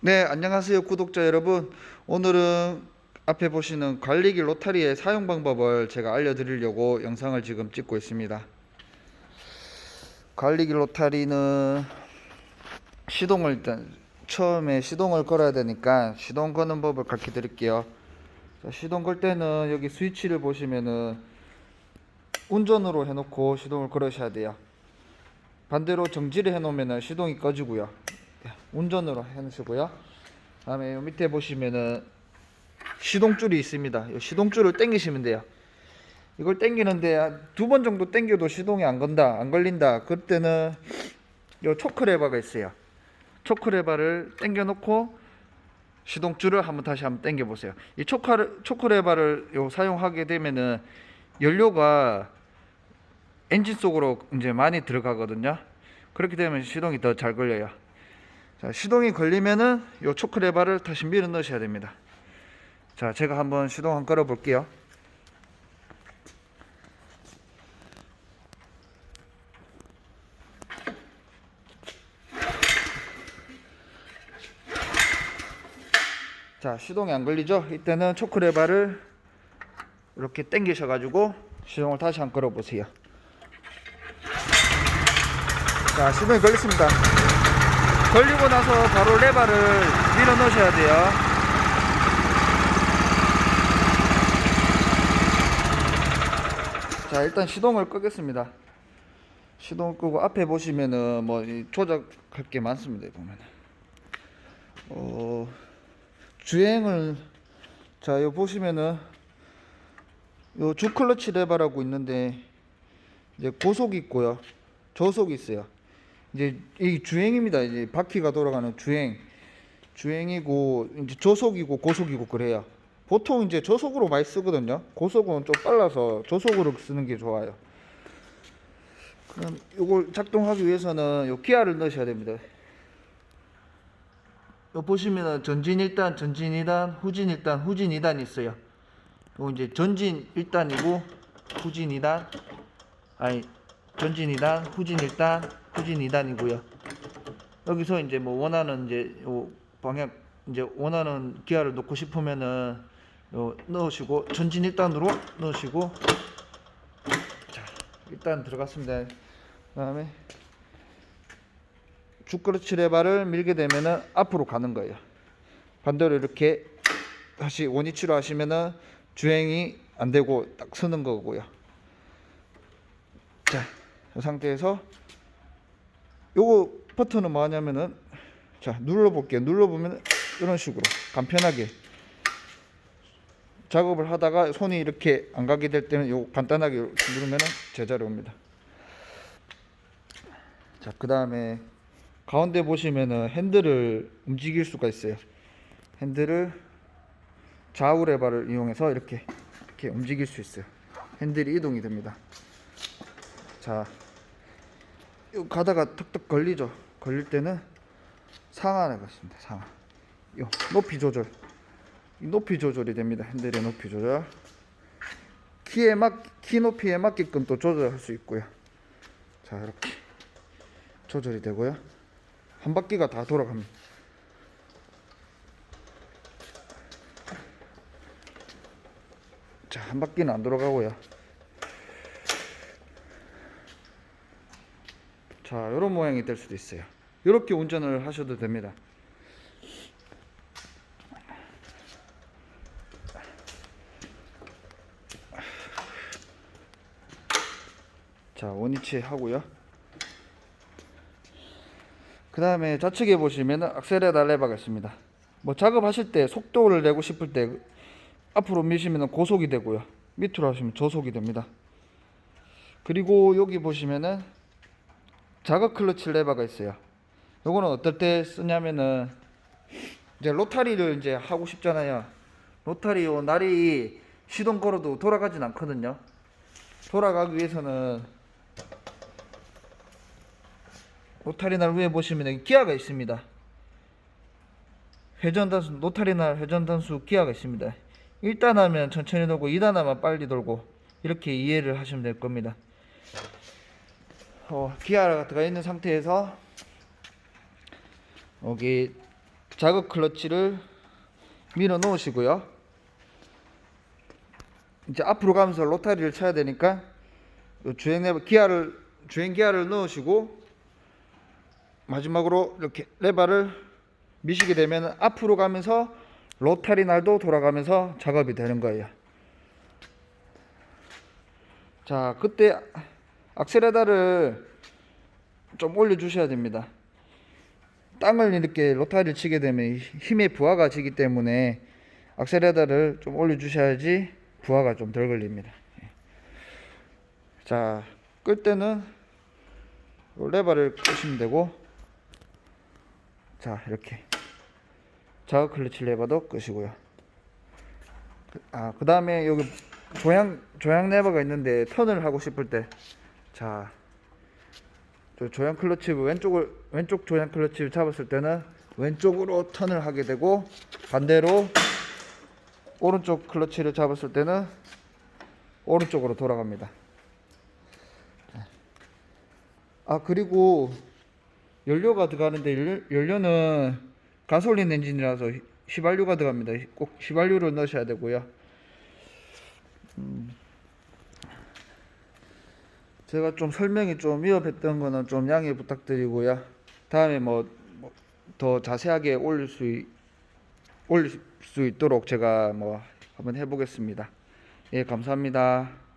네, 안녕하세요, 구독자 여러분. 오늘은 앞에 보시는 관리기 로타리의 사용 방법을 제가 알려드리려고 영상을 지금 찍고 있습니다. 관리기 로타리는 시동을 일단 처음에 시동을 걸어야 되니까 시동 거는 법을 가르쳐 드릴게요. 자, 시동 걸 때는 여기 스위치를 보시면은 운전으로 해놓고 시동을 걸으셔야 돼요. 반대로 정지를 해놓으면 시동이 꺼지고요. 운전으로 해놓으시고요. 다음에 요 밑에 보시면은 시동줄이 있습니다. 이 시동줄을 당기시면 돼요. 이걸 당기는데 두 번 정도 당겨도 시동이 안 건다, 안 걸린다. 그때는 요 초크레버가 있어요. 초크레버를 당겨 놓고 시동줄을 한번 다시 한번 당겨 보세요. 이 초크 초크레버를 요 사용하게 되면은 연료가 엔진 속으로 이제 많이 들어가거든요. 그렇게 되면 시동이 더 잘 걸려요. 자, 시동이 걸리면은 요 초크레바를 다시 밀어 넣으셔야 됩니다. 자, 제가 한번 시동 한번 걸어 볼게요. 자, 시동이 안 걸리죠? 이때는 초크레바를 이렇게 당기셔 가지고 시동을 다시 한번 걸어 보세요. 자, 시동이 걸렸습니다. 걸리고 나서 바로 레바를 밀어 넣으셔야 돼요. 자, 일단 시동을 끄겠습니다. 시동 끄고 앞에 보시면은 뭐이 조작할 게 많습니다. 보면은 어, 주행을 자, 요 보시면은 요 주클러치 레바라고 있는데 이제 고속 있고요. 저속이 있어요. 이제 이 주행입니다. 이제 바퀴가 돌아가는 주행. 주행이고 이제 저속이고 고속이고 그래요. 보통 이제 저속으로 많이 쓰거든요. 고속은 좀 빨라서 저속으로 쓰는 게 좋아요. 그럼 이걸 작동하기 위해서는 요 기아를 넣으셔야 됩니다. 요 보시면은 전진 1단, 전진 2단, 후진 1단, 후진 2단 있어요. 요 이제 전진 1단이고 후진 2단, 아니 전진 2단, 후진 1단, 후진 2단이고요. 여기서 이제 뭐 원하는 이제 요 방향 이제 원하는 기아를 넣고 싶으면은 요 넣으시고 전진 1단으로 넣으시고 자 일단 들어갔습니다. 그다음에 주크러치 레바를 밀게 되면은 앞으로 가는 거예요. 반대로 이렇게 다시 원위치로 하시면은 주행이 안 되고 딱 서는 거고요. 자, 이 상태에서 요거 버튼은 뭐 하냐면은 자, 눌러 볼게요. 눌러 보면 이런 식으로 간편하게 작업을 하다가 손이 이렇게 안 가게 될 때는 요 간단하게 누르면은 제자리 옵니다. 자, 그 다음에 가운데 보시면은 핸들을 움직일 수가 있어요. 핸들을 좌우 레버를 이용해서 이렇게 이렇게 움직일 수 있어요. 핸들이 이동이 됩니다. 자, 요 가다가 턱턱 걸리죠. 걸릴 때는 상하가 있습니다. 상하. 요 높이 조절. 이 높이 조절이 됩니다. 핸들의 높이 조절. 키에 맞, 키 높이에 맞게끔 또 조절할 수 있고요. 자, 이렇게 조절이 되고요. 한 바퀴가 다 돌아갑니다. 자, 한 바퀴는 안 돌아가고요. 자, 이런 모양이 될 수도 있어요. 이렇게 운전을 하셔도 됩니다. 자, 원위치 하고요. 그 다음에 좌측에 보시면 레버가 있습니다. 뭐 작업하실 때 속도를 내고 싶을 때 앞으로 미시면 고속이 되고요. 밑으로 하시면 저속이 됩니다. 그리고 여기 보시면은 작업 클러치 레버가 있어요. 요거는 어떨 때 쓰냐면은 이제 로타리를 이제 하고 싶잖아요. 로타리 요 날이 시동 걸어도 돌아가진 않거든요. 돌아가기 위해서는 로타리 날 위에 보시면 기아가 있습니다. 회전 단수 로타리 날 회전 단수 기아가 있습니다. 1단 하면 천천히 돌고 2단 하면 빨리 돌고 이렇게 이해를 하시면 될 겁니다. 어, 기아가 있는 상태에서 여기 자극 클러치를 밀어 놓으시고요. 이제 앞으로 가면서 로타리를 쳐야 되니까 요 주행 레버 기아를 주행 기아를 넣으시고 마지막으로 이렇게 레바를 미시게 되면 앞으로 가면서 로타리 날도 돌아가면서 작업이 되는 거예요. 자, 그때 악셀레다를 좀 올려 주셔야 됩니다. 땅을 이렇게 로타리를 치게 되면 힘의 부하가 지기 때문에 악셀레다를 좀 올려 주셔야지 부하가 좀 덜 걸립니다. 예. 자, 끌 때는 요 레버를 끄시면 되고 자, 이렇게 자극 클러치 레버도 끄시고요. 그- 아, 그 다음에 여기 조향 조향 레버가 있는데 턴을 하고 싶을 때 자, 저 조향 클러치 왼쪽을 왼쪽 조향 클러치 잡았을 때는 왼쪽으로 턴을 하게 되고 반대로 오른쪽 클러치를 잡았을 때는 오른쪽으로 돌아갑니다. 아 그리고 연료가 들어가는데 연료, 연료는 가솔린 엔진이라서 휘- 휘발유가 들어갑니다. 꼭 휘발유를 넣으셔야 되고요. 음, 제가 좀 설명이 좀 위협했던 거는 좀 양해 부탁드리고요. 다음에 뭐 더 자세하게 올릴 수 있, 올릴 수 있도록 제가 뭐 한번 해보겠습니다. 예, 감사합니다.